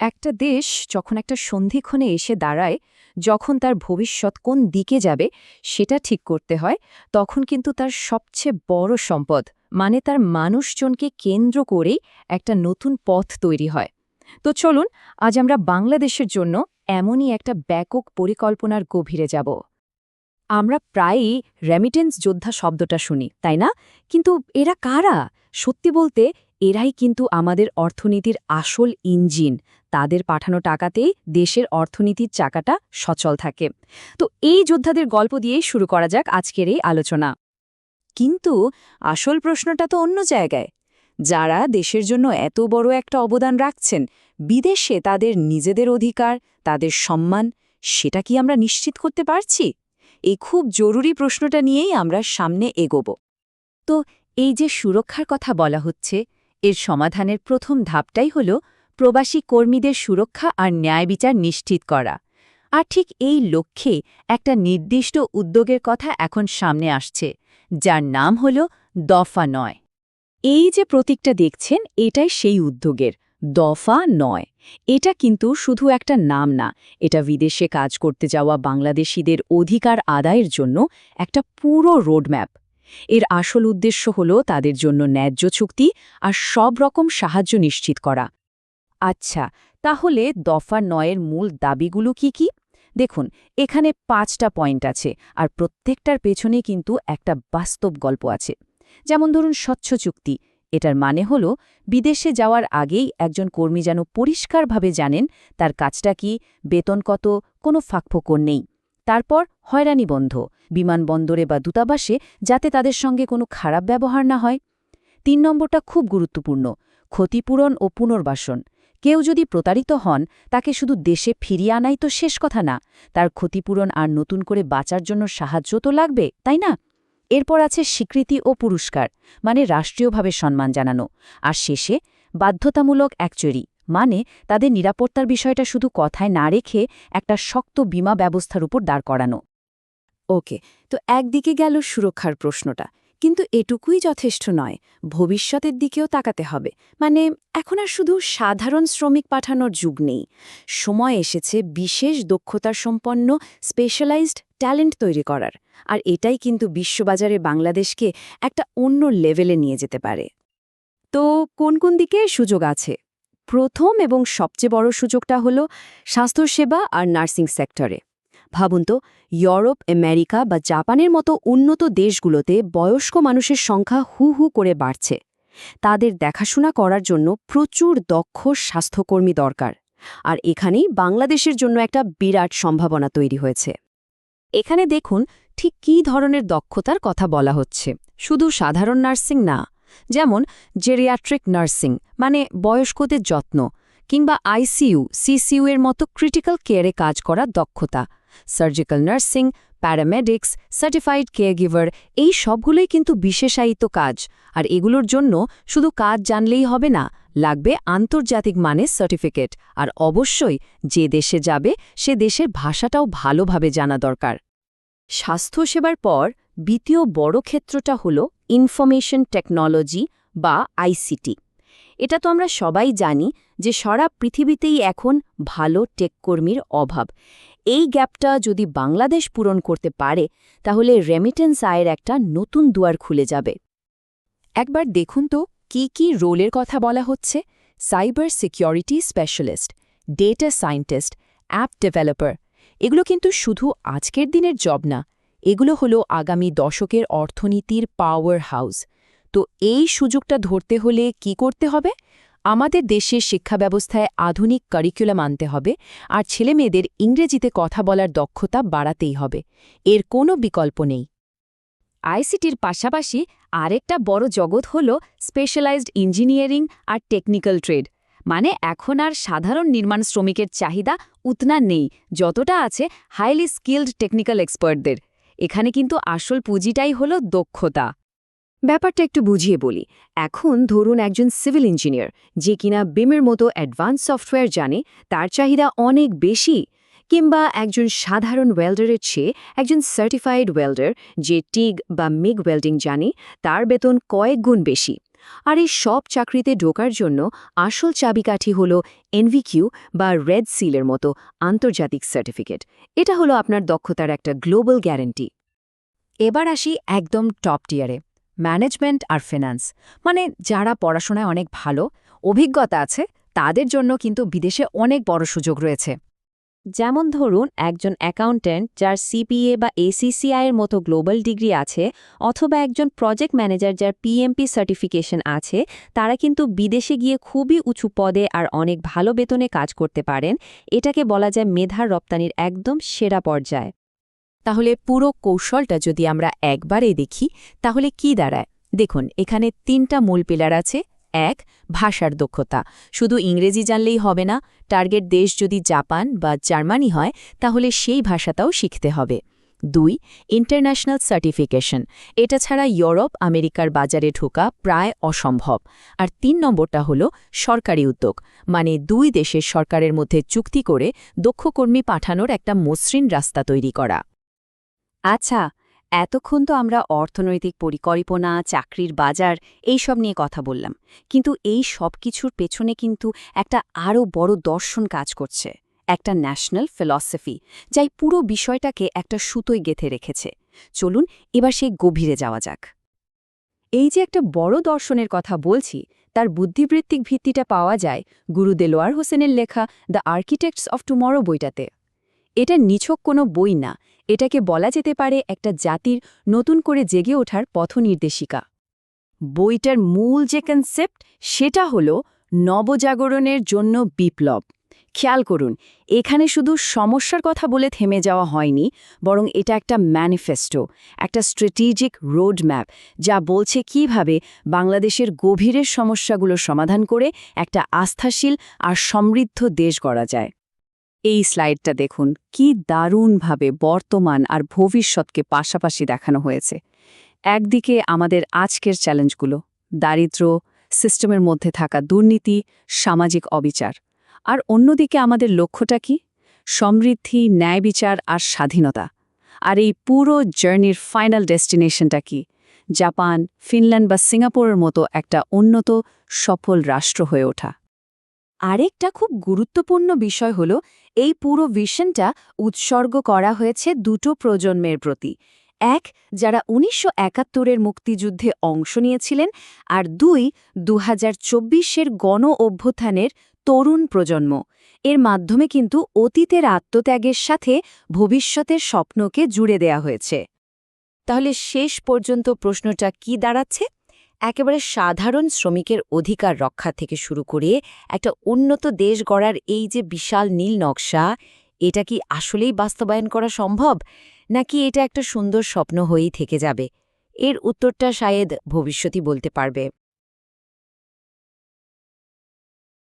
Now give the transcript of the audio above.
একটা দেশ যখন একটা সন্ধিক্ষণে এসে দাঁড়ায়, যখন তার ভবিষ্যৎ কোন দিকে যাবে সেটা ঠিক করতে হয়, তখন কিন্তু তার সবচেয়ে বড় সম্পদ মানে তার মানুষজনকে কেন্দ্র করেই একটা নতুন পথ তৈরি হয়। তো চলুন, আজ আমরা বাংলাদেশের জন্য এমনই একটা ব্যাপক পরিকল্পনার গভীরে যাব। আমরা প্রায়ই রেমিটেন্স যোদ্ধা শব্দটা শুনি, তাই না? কিন্তু এরা কারা? সত্যি বলতে, এরাই কিন্তু আমাদের অর্থনীতির আসল ইঞ্জিন তাদের পাঠানো টাকাতেই দেশের অর্থনীতির চাকাটা সচল থাকে। তো এই যোদ্ধাদের গল্প দিয়েই শুরু করা যাক আজকের এই আলোচনা। কিন্তু আসল প্রশ্নটা তো অন্য জায়গায়। যারা দেশের জন্য এত বড় একটা অবদান রাখছেন, বিদেশে তাদের নিজেদের অধিকার, তাদের সম্মান, সেটা কি আমরা নিশ্চিত করতে পারছি? এই খুব জরুরি প্রশ্নটা নিয়েই আমরা সামনে এগোব। তো এই যে সুরক্ষার কথা বলা হচ্ছে, এর সমাধানের প্রথম ধাপটাই হল প্রবাসী কর্মীদের সুরক্ষা আর ন্যায় বিচার নিশ্চিত করা। আর ঠিক এই লক্ষ্যে একটা নির্দিষ্ট উদ্যোগের কথা এখন সামনে আসছে, যার নাম হল দফা নয়। এই যে প্রতীকটা দেখছেন, এটাই সেই উদ্যোগের, দফা নয়। এটা কিন্তু শুধু একটা নাম না, এটা বিদেশে কাজ করতে যাওয়া বাংলাদেশিদের অধিকার আদায়ের জন্য একটা পুরো রোডম্যাপ। এর আসল উদ্দেশ্য হল তাদের জন্য ন্যায্য চুক্তি আর সব রকম সাহায্য নিশ্চিত করা। আচ্ছা তাহলে দফা নয়ের মূল দাবিগুলো কি কি? দেখুন, এখানে পাঁচটা পয়েন্ট আছে আর প্রত্যেকটার পেছনে কিন্তু একটা বাস্তব গল্প আছে। যেমন ধরুন, স্বচ্ছ চুক্তি। এটার মানে হল, বিদেশে যাওয়ার আগেই একজন কর্মী যেন পরিষ্কারভাবে জানেন তার কাজটা কি, বেতন কত, কোনো ফাঁকফোকর নেই। তারপর হয়রানি বন্ধ বিমানবন্দরে বা দূতাবাসে যাতে তাদের সঙ্গে কোনো খারাপ ব্যবহার না হয়। তিন নম্বরটা খুব গুরুত্বপূর্ণ, ক্ষতিপূরণ ও পুনর্বাসন। কেউ যদি প্রতারিত হন, তাকে শুধু দেশে ফিরিয়ে আনাই তো শেষ কথা না। তার ক্ষতিপূরণ আর নতুন করে বাঁচার জন্য সাহায্য তো লাগবে, তাই না? এরপর আছে স্বীকৃতি ও পুরস্কার মানে রাষ্ট্রীয়ভাবে সম্মান জানানো। আর শেষে, বাধ্যতামূলক অ্যাকচুয়ারি মানে তাদের নিরাপত্তার বিষয়টা শুধু কথায় না রেখে একটা শক্ত বিমা ব্যবস্থার উপর দাঁড় করানো। ওকে, তো একদিকে গেল সুরক্ষার প্রশ্নটা। কিন্তু এটুকুই যথেষ্ট নয়, ভবিষ্যতের দিকেও তাকাতে হবে। মানে এখন আর শুধু সাধারণ শ্রমিক পাঠানোর যুগ নেই। সময় এসেছে বিশেষ দক্ষতার সম্পন্ন স্পেশালাইজড ট্যালেন্ট তৈরি করার। আর এটাই কিন্তু বিশ্ববাজারে বাংলাদেশকে একটা অন্য লেভেলে নিয়ে যেতে পারে। তো, কোন কোন দিকে সুযোগ আছে? প্রথম এবং সবচেয়ে বড় সুযোগটা হল স্বাস্থ্যসেবা আর নার্সিং সেক্টরে। ভাবুন তো, ইউরোপ, আমেরিকা বা জাপানের মতো উন্নত দেশগুলোতে বয়স্ক মানুষের সংখ্যা হু হু করে বাড়ছে। তাদের দেখাশোনা করার জন্য প্রচুর দক্ষ স্বাস্থ্যকর্মী দরকার। আর এখানেই বাংলাদেশের জন্য একটা বিরাট সম্ভাবনা তৈরি হয়েছে। এখানে দেখুন, ঠিক কী ধরনের দক্ষতার কথা বলা হচ্ছে। শুধু সাধারণ নার্সিং না, যেমন জেরিয়াট্রিক নার্সিং মানে বয়স্কদের যত্ন, কিংবা আইসিইউ, সিসিইউ এর মতো ক্রিটিক্যাল কেয়ারে কাজ করার দক্ষতা। Surgical nursing paramedics certified caregiver এই সবগুলোই কিন্তু বিশেষায়িত কাজ। আর এগুলোর জন্য শুধু কাজ জানলেই হবে না, লাগবে আন্তর্জাতিক মানের সার্টিফিকেট আর অবশ্যই যে দেশে যাবে, সে দেশের ভাষাটাও ভালোভাবে জানা দরকার। স্বাস্থ্যসেবার পর দ্বিতীয় বড় ক্ষেত্রটা হল ইনফরমেশন টেকনোলজি বা আইসিটি এটা তো আমরা সবাই জানি যে সারা পৃথিবীতেই এখন ভালো টেককর্মীর অভাব। এই গ্যাপটা যদি বাংলাদেশ পূরণ করতে পারে, তাহলে রেমিটেন্স আয়ের একটা নতুন দুয়ার খুলে যাবে। একবার দেখুন তো, কি কি রোলের কথা বলা হচ্ছে। Cyber security specialist data scientist app developer এগুলো কিন্তু শুধু আজকের দিনের জব না, এগুলো হলো আগামী দশকের অর্থনীতির পাওয়ার হাউস তো এই সুযোগটা ধরতে হলে কি করতে হবে? আমাদের দেশের শিক্ষা ব্যবস্থায় আধুনিক কারিকুলাম আনতে হবে, আর ছেলেমেয়েদের ইংরেজিতে কথা বলার দক্ষতা বাড়াতেই হবে। এর কোনো বিকল্প নেই। আইসিটির পাশাপাশি আরেকটা বড় জগৎ হল স্পেশালাইজড ইঞ্জিনিয়ারিং আর টেকনিক্যাল ট্রেড মানে এখন আর সাধারণ নির্মাণ শ্রমিকের চাহিদা উতনা নেই, যতটা আছে হাইলি স্কিল্ড টেকনিক্যাল এক্সপার্টদের এখানে কিন্তু আসল পুঁজিটাই হল দক্ষতা। ব্যাপারটা একটু বুঝিয়ে বলি। এখন ধরুন একজন সিভিল ইঞ্জিনিয়ার, যে কিনা বিমের মতো অ্যাডভান্স সফটওয়্যার জানে, তার চাহিদা অনেক বেশি। কিংবা একজন সাধারণ ওয়েল্ডারের চেয়ে একজন সার্টিফাইড ওয়েল্ডার যে টিগ বা মিগ ওয়েল্ডিং জানে, তার বেতন কয়েক গুণ বেশি। আর এই সব চাকরিতে ঢোকার জন্য আসল চাবিকাঠি হল এনভিকিউ বা রেড সিলের মতো আন্তর্জাতিক সার্টিফিকেট এটা হলো আপনার দক্ষতার একটা গ্লোবাল গ্যারেন্টি এবার আসি একদম টপ টিয়ারে ম্যানেজমেন্ট আর ফিনান্স। মানে যারা পড়াশোনায় অনেক ভালো, অভিজ্ঞতা আছে, তাদের জন্য কিন্তু বিদেশে অনেক বড় সুযোগ রয়েছে। যেমন ধরুন, একজন অ্যাকাউন্ট্যান্ট যার সিপিএ বা এসিসিআই এর মতো গ্লোবাল ডিগ্রি আছে, অথবা একজন প্রজেক্ট ম্যানেজার যার পিএমপি সার্টিফিকেশন আছে, তারা কিন্তু বিদেশে গিয়ে খুবই উঁচু পদে আর অনেক ভালো বেতনে কাজ করতে পারেন। এটাকে বলা যায় মেধার রপ্তানির একদম সেরা পর্যায়। তাহলে পুরো কৌশলটা যদি আমরা একবারে দেখি, তাহলে কি দাঁড়ায়? দেখুন, এখানে তিনটা মূল পিলার আছে। এক, ভাষার দক্ষতা। শুধু ইংরেজি জানলেই হবে না, টার্গেট দেশ যদি জাপান বা জার্মানি হয়, তাহলে সেই ভাষাটাও শিখতে হবে। দুই, ইন্টারন্যাশনাল সার্টিফিকেশন। এটা ছাড়া ইউরোপ, আমেরিকার বাজারে ঢোকা প্রায় অসম্ভব। আর তিন নম্বরটা হল সরকারি উদ্যোগ। মানে দুই দেশের সরকারের মধ্যে চুক্তি করে দক্ষ কর্মী পাঠানোর একটা মসৃণ রাস্তা তৈরি করা। আচ্ছা এতক্ষণ তো আমরা অর্থনৈতিক পরিকল্পনা, চাকরির বাজার এইসব নিয়ে কথা বললাম। কিন্তু এই সব কিছুর পেছনে কিন্তু একটা আরও বড় দর্শন কাজ করছে, একটা ন্যাশনাল ফিলসফি, যাই পুরো বিষয়টাকে একটা সুতোয় গেথে রেখেছে। চলুন এবার সেই গভীরে যাওয়া যাক। এই যে একটা বড় দর্শনের কথা বলছি, তার বুদ্ধিবৃত্তিক ভিত্তিটা পাওয়া যায় গুরু দেলোয়ার হোসেনের লেখা দ্য আর্কিটেক্টস অফ টুমরো বইটাতে। এটা নিছক কোনো বই না এটাকে বলা যেতে পারে একটা জাতির নতুন করে জেগে ওঠার পথনির্দেশিকা। বইটার মূল যে কনসেপ্ট সেটা হল নবজাগরণের জন্য বিপ্লব। খেয়াল করুন, এখানে শুধু সমস্যার কথা বলে থেমে যাওয়া হয়নি, বরং এটা একটা ম্যানিফেস্টো একটা স্ট্র্যাটেজিক রোডম্যাপ যা বলছে কীভাবে বাংলাদেশের গভীরের সমস্যাগুলো সমাধান করে একটা আস্থাশীল আর সমৃদ্ধ দেশ গড়া যায়। এই স্লাইডটা দেখুন, কি দারুণভাবে বর্তমান আর ভবিষ্যৎকে পাশাপাশি দেখানো হয়েছে। একদিকে আমাদের আজকের চ্যালেঞ্জগুলো, দারিদ্র্য, সিস্টেমের মধ্যে থাকা দুর্নীতি, সামাজিক অবিচার। আর অন্যদিকে আমাদের লক্ষ্যটা কি? সমৃদ্ধি, ন্যায় বিচার আর স্বাধীনতা। আর এই পুরো জার্নির ফাইনাল ডেস্টিনেশনটা কি? জাপান, ফিনল্যান্ড বা সিঙ্গাপুরের মতো একটা উন্নত, সফল রাষ্ট্র হয়ে ওঠা। আরেকটা খুব গুরুত্বপূর্ণ বিষয় হল, এই পুরো ভিশনটা উৎসর্গ করা হয়েছে দুটো প্রজন্মের প্রতি। এক, যারা উনিশশো একাত্তরের মুক্তিযুদ্ধে অংশ নিয়েছিলেন, আর দুই দু হাজার চব্বিশের গণ অভ্যুত্থানের তরুণ প্রজন্ম। এর মাধ্যমে কিন্তু অতীতের আত্মত্যাগের সাথে ভবিষ্যতের স্বপ্নকে জুড়ে দেয়া হয়েছে। তাহলে শেষ পর্যন্ত প্রশ্নটা কি দাঁড়াচ্ছে? একেবারে সাধারণ শ্রমিকের অধিকার রক্ষা থেকে শুরু করে একটা উন্নত দেশ গড়ার এই যে বিশাল নীল নকশা, এটা কি আসলেই বাস্তবায়ন করা সম্ভব? নাকি এটা একটা সুন্দর স্বপ্ন হয়েই থেকে যাবে? এর উত্তরটা শায়েদ ভবিষ্যতই বলতে পারবে।